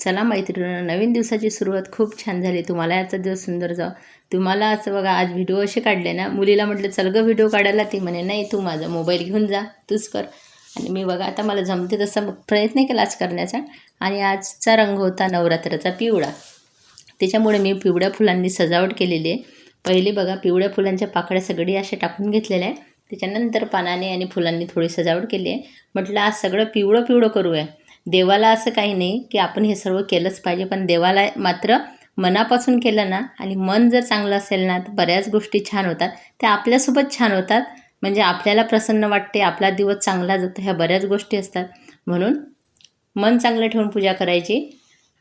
चला मैत्रिणी नवीन दिवसाची सुरुवात खूप छान झाली. तुम्हाला याचा दिवस सुंदर जाऊ तुम्हाला असं बघा आज व्हिडिओ असे काढले ना मुलीला म्हटलं चल गं व्हिडिओ काढायला. ती म्हणे नाही तू माझा मोबाईल घेऊन जा तूच कर. आणि मी बघा आता मला जमते तसा प्रयत्न केला आज करण्याचा. आणि आजचा रंग होता नवरात्राचा पिवळा. त्याच्यामुळे मी पिवळ्या फुलांनी सजावट केलेली आहे. पहिले बघा पिवळ्या फुलांच्या पाकळ्या सगळी अशा टाकून घेतलेल्या आहे त्याच्यानंतर पानाने आणि फुलांनी थोडी सजावट केली आहे. म्हटलं आज सगळं पिवळं पिवळं करूया. देवाला असं काही नाही की आपण हे सर्व केलंच पाहिजे पण देवाला मात्र मनापासून केलं ना आणि मन जर चांगलं असेल ना तर बऱ्याच गोष्टी छान होतात. त्या आपल्यासोबत छान होतात. म्हणजे आपल्याला प्रसन्न वाटते आपला दिवस चांगला जातो ह्या बऱ्याच गोष्टी असतात. म्हणून मन चांगलं ठेवून पूजा करायची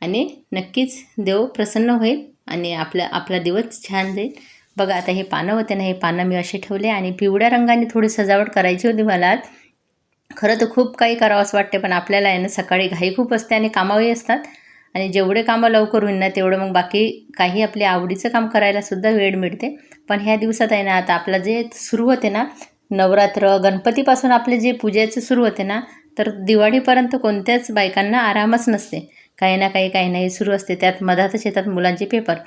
आणि नक्कीच देव प्रसन्न होईल आणि आपल्या आपला दिवस छान जाईल. बघा आता हे पानं होते ना हे पानं मी असे ठेवले आणि पिवळ्या रंगाने थोडी सजावट करायची होती मला खरं तर खूप काही करावं असं वाटते पण आपल्याला आहे ना सकाळी घाई खूप असते आणि कामावही असतात. आणि जेवढे कामं लवकर होईल ना तेवढं मग बाकी काही आपल्या आवडीचं काम करायलासुद्धा वेळ मिळते. पण ह्या दिवसात आहे ना आता आपलं जे सुरू होते ना नवरात्र गणपतीपासून आपले जे पूजेचं सुरू होते ना तर दिवाळीपर्यंत कोणत्याच बायकांना आरामच नसते. काही ना काही काही नाही सुरू असते. त्यात मधातच येतात मुलांचे पेपर.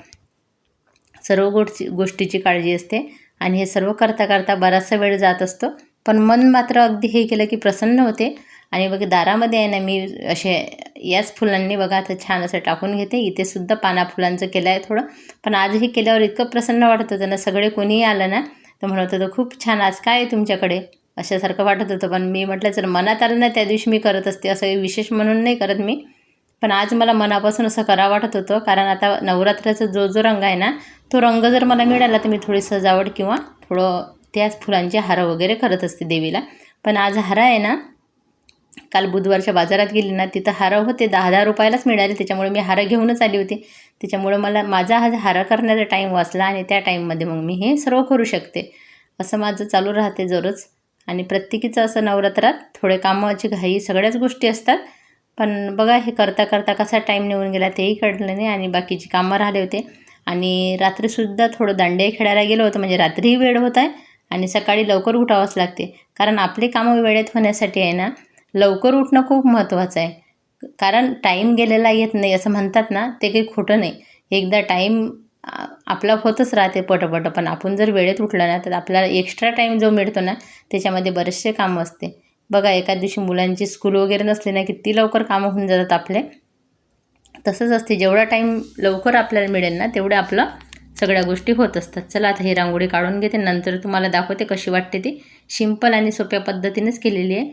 सर्व गोष्टी गोष्टीची काळजी असते. आणि हे सर्व करता करता बराचसा वेळ जात असतो. पण मन मात्र अगदी हे केलं की प्रसन्न होते. आणि बघ दारामध्ये आहे ना मी असे याच फुलांनी बघा आता छान असं टाकून घेते. इथे सुद्धा पाना फुलांचं केलं आहे थोडं. पण आज हे केल्यावर इतकं प्रसन्न वाटत होतं ना सगळे कोणीही आलं ना तर म्हणत होतं खूप छान आज काय आहे तुमच्याकडे? अशासारखं वाटत होतं. पण मी म्हटलं जर मनात आलं ना त्या दिवशी मी करत असते. असं विशेष म्हणून नाही करत मी. पण आज मला मनापासून असं करा वाटत होतं. कारण आता नवरात्राचा जो जो रंग आहे ना तो रंग जर मला मिळाला तर मी थोडी सजावट किंवा थोडं त्याच फुलांचे हार वगैरे करत असते देवीला. पण आज हार आहे ना काल बुधवारच्या बाजारात गेली ना तिथं हार होते दहा दहा रुपयालाच मिळाले त्याच्यामुळे मी हार घेऊनच आली होती. त्याच्यामुळं मला माझा हा हार करण्याचा टाईम वाचला आणि त्या टाईममध्ये मग मी हे सर्व करू शकते. असं माझं चालू राहते जरूरच आणि प्रत्येकीचं असं नवरात्रात थोडे कामाची घाई सगळ्याच गोष्टी असतात. पण बघा हे करता करता कसा टाईम निघून गेला तेही कळलं नाही आणि बाकीची कामं राहिले होते. आणि रात्रीसुद्धा थोडं दांडे खेळायला गेलो होतं म्हणजे रात्रीही वेळ होत आहे. आणि सकाळी लवकर उठावंच लागते. कारण आपली कामं वेळेत होण्यासाठी आहे ना लवकर उठणं खूप महत्त्वाचं आहे. कारण टाईम गेलेला येत नाही असं म्हणतात ना ते काही खोटं नाही. एकदा टाईम आपला होतच राहते पटपट. पण आपण जर वेळेत उठलं ना तर आपल्याला एक्स्ट्रा टाईम जो मिळतो ना त्याच्यामध्ये बरेचसे कामं असते. बघा एका दिवशी मुलांची स्कूल वगैरे नसली ना किती लवकर कामं होऊन जातात आपले. तसंच असते. जेवढा टाईम लवकर आपल्याला मिळेल ना तेवढं आपलं सगळ्या गोष्टी होत असतात. चला आता ही रांगोळी काढून घेते. नंतर तुम्हाला दाखवते कशी वाटते ती. सिंपल आणि सोप्या पद्धतीनेच केलेली आहे.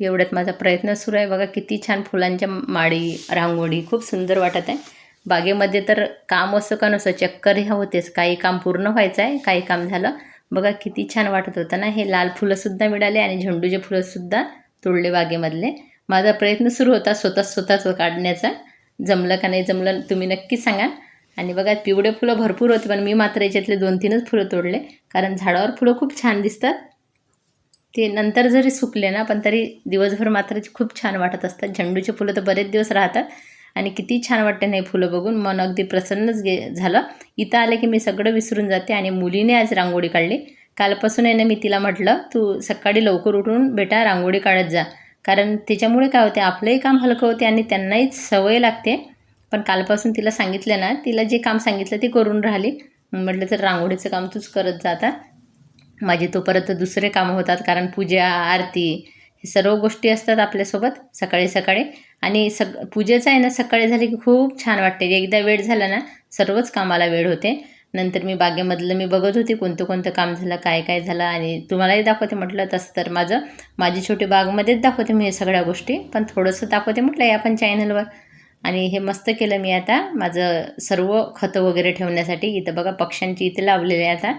एवढ्यात माझा प्रयत्न सुरू आहे. बघा किती छान फुलांच्या माळी रांगोळी. खूप सुंदर वाटत आहे. बागेमध्ये तर काम असं का नसं चक्कर ह्या होतेच. काही काम पूर्ण व्हायचं आहे काही काम झालं. बघा किती छान वाटत होतं ना. हे लाल फुलंसुद्धा मिळाले आणि झेंडूचे फुलंसुद्धा तोडले बागेमधले. माझा प्रयत्न सुरू होता स्वतः स्वतःच काढण्याचा. जमलं का नाही जमलं तुम्ही नक्कीच सांगा आणि बघा पिवळे फुलं भरपूर होते पण मी मात्र याच्यातले दोन तीनच फुलं तोडले. कारण झाडावर फुलं खूप छान दिसतात. ते नंतर जरी सुकले ना पण तरी दिवसभर मात्र खूप छान वाटत असतात. झेंडूचे फुलं तर बरेच दिवस राहतात. आणि किती छान वाटते नाही फुलं बघून. मन अगदी प्रसन्नच गे झालं. इथं आले की मी सगळं विसरून जाते आणि मुलीने आज रांगोळी काढली. कालपासून आहे ना मी तिला म्हटलं तू सकाळी लवकर उठून बेटा रांगोळी काढत जा. कारण त्याच्यामुळे काय होते आपलंही काम हलकं होते आणि त्यांनाही सवय लागते. पण कालपासून तिला सांगितलं ना तिला जे काम सांगितलं ते करून राहिली. म्हटलं तर रांगोळीचं काम तूच करत जाता माझे तोपर्यंत दुसरे कामं होतात कारण पूजा आरती हे सर्व गोष्टी असतात आपल्यासोबत सकाळी सकाळी. आणि सग पूजेचं आहे ना सकाळी झाली की खूप छान वाटते. एकदा वेळ झाला ना सर्वच कामाला वेळ होते. नंतर मी बागेमधलं मी बघत होते कोणतं कोणतं काम झालं काय काय झालं आणि तुम्हालाही दाखवते म्हटलं तसं तर माझं. माझी छोटी बागमध्येच दाखवते मी हे सगळ्या गोष्टी पण थोडंसं दाखवते म्हटलं या पण चॅनलवर. आणि हे मस्त केलं मी आता माझं सर्व खतं वगैरे ठेवण्यासाठी. इथं बघा पक्ष्यांची इथे लावलेले आहे आता.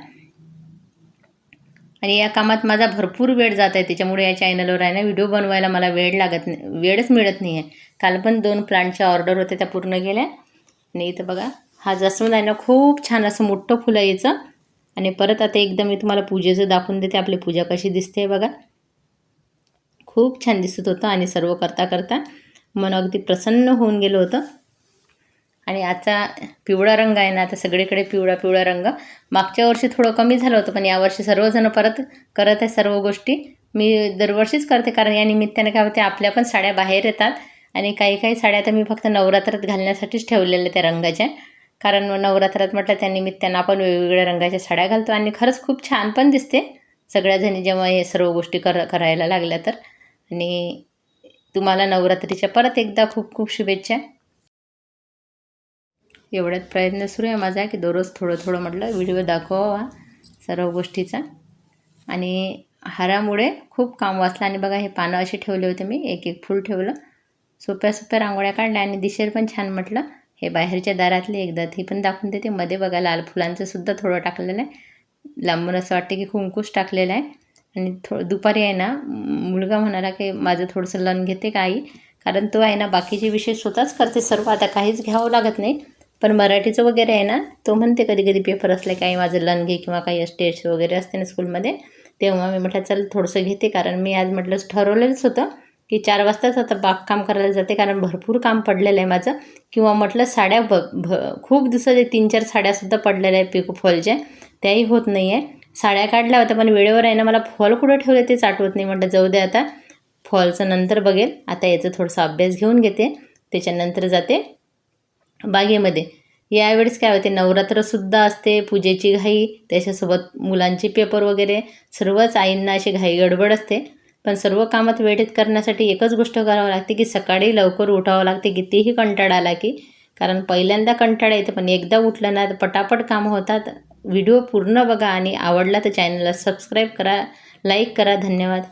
आणि या कामात माझा भरपूर वेळ जात आहे त्याच्यामुळे या चॅनलवर आहे ना व्हिडिओ बनवायला मला वेळ लागत नाही वेळच मिळत नाही आहे काल पण दोन प्लांटच्या ऑर्डर होत्या त्या पूर्ण गेल्या आणि इथं बघा हा जास्वंद आहे ना खूप छान असं मोठं फुलं यायचं आणि परत आता एकदम मी तुम्हाला पूजेचं दाखवून देते आपली पूजा कशी दिसते बघा. खूप छान दिसत होतं आणि सर्व करता करता मन अगदी प्रसन्न होऊन गेलं होतं. आणि आजचा पिवळा रंग आहे ना आता सगळीकडे पिवळा पिवळा रंग. मागच्या वर्षी थोडं कमी झालं होतं पण यावर्षी सर्वजण परत करत आहे सर्व गोष्टी. मी दरवर्षीच करते कारण या निमित्ताने काय होते आपल्या पण साड्या बाहेर येतात. आणि काही काही साड्या तर मी फक्त नवरात्रात घालण्यासाठीच ठेवलेल्या त्या रंगाच्या. कारण नवरात्रात म्हटलं त्या निमित्तानं आपण वेगवेगळ्या रंगाच्या साड्या घालतो आणि खरंच खूप छान पण दिसते. सगळ्याजणी जेव्हा हे सर्व गोष्टी कर करायला लागल्या तर. आणि तुम्हाला नवरात्रीच्या परत एकदा खूप खूप शुभेच्छा. एवढ्यात प्रयत्न सुरू आहे माझा की दररोज थोडं थोडं म्हटलं व्हिडिओ दाखवावा सर्व गोष्टीचा. आणि हारामुळे खूप काम वाचलं आणि बघा हे पानं असे ठेवले होते मी एक एक फूल ठेवलं. सोप्या सोप्या रांगोळ्या काढल्या आणि दिशेल पण छान म्हटलं. हे बाहेरच्या दारातले एकदा ती पण दाखवून देते. मध्ये बघा लाल फुलांचं सुद्धा थोडं टाकलेलं आहे. लांबून असं वाटतं की कुंकूच टाकलेलं आहे. आणि थो दुपारी आहे ना मुलगा म्हणाला की माझं थोडंसं लन घेते का आई? कारण तो आहे ना बाकीचे विषय स्वतःच करते सर्व. आता काहीच घ्यावं लागत नाही. पण मराठीचं वगैरे आहे ना तो म्हणते कधी कधी पेपर असले काही माझं लन घे किंवा काही स्टेट्स वगैरे असते ना स्कूलमध्ये तेव्हा मी म्हटलं चल थोडंसं घेते. कारण मी आज म्हटलं ठरवलेलंच होतं. की चार वाजताच आता बागकाम करायला जाते कारण भरपूर काम पडलेलं आहे माझं. किंवा म्हटलं साड्या भ भ खूप दिवसाचे तीन चार साड्यासुद्धा पडलेल्या आहे पिको फॉलच्या त्याही होत नाही आहे साड्या काढल्या होत्या पण वेळेवर आहे ना मला फॉल कुठं ठेवले तेच आठवत नाही. म्हटलं जाऊ दे आता फॉलचं नंतर बघेल. आता याचा थोडासा अभ्यास घेऊन घेते. त्याच्यानंतर जाते बागेमध्ये. यावेळेस काय होते नवरात्रसुद्धा असते पूजेची घाई त्याच्यासोबत मुलांचे पेपर वगैरे सर्वच आईंना अशी घाई गडबड असते. पण सर्व कामात वेळेत करण्यासाठी एकच गोष्ट करावं लागते की सकाळी लवकर उठावं लागते कितीही कंटाळा आला की. कारण पहिल्यांदा कंटाळा येतं पण एकदा उठलं ना तर पटापट कामं होतात. व्हिडिओ पूर्ण बघा आणि आवडला तर चॅनलला सबस्क्राईब करा लाईक करा. धन्यवाद.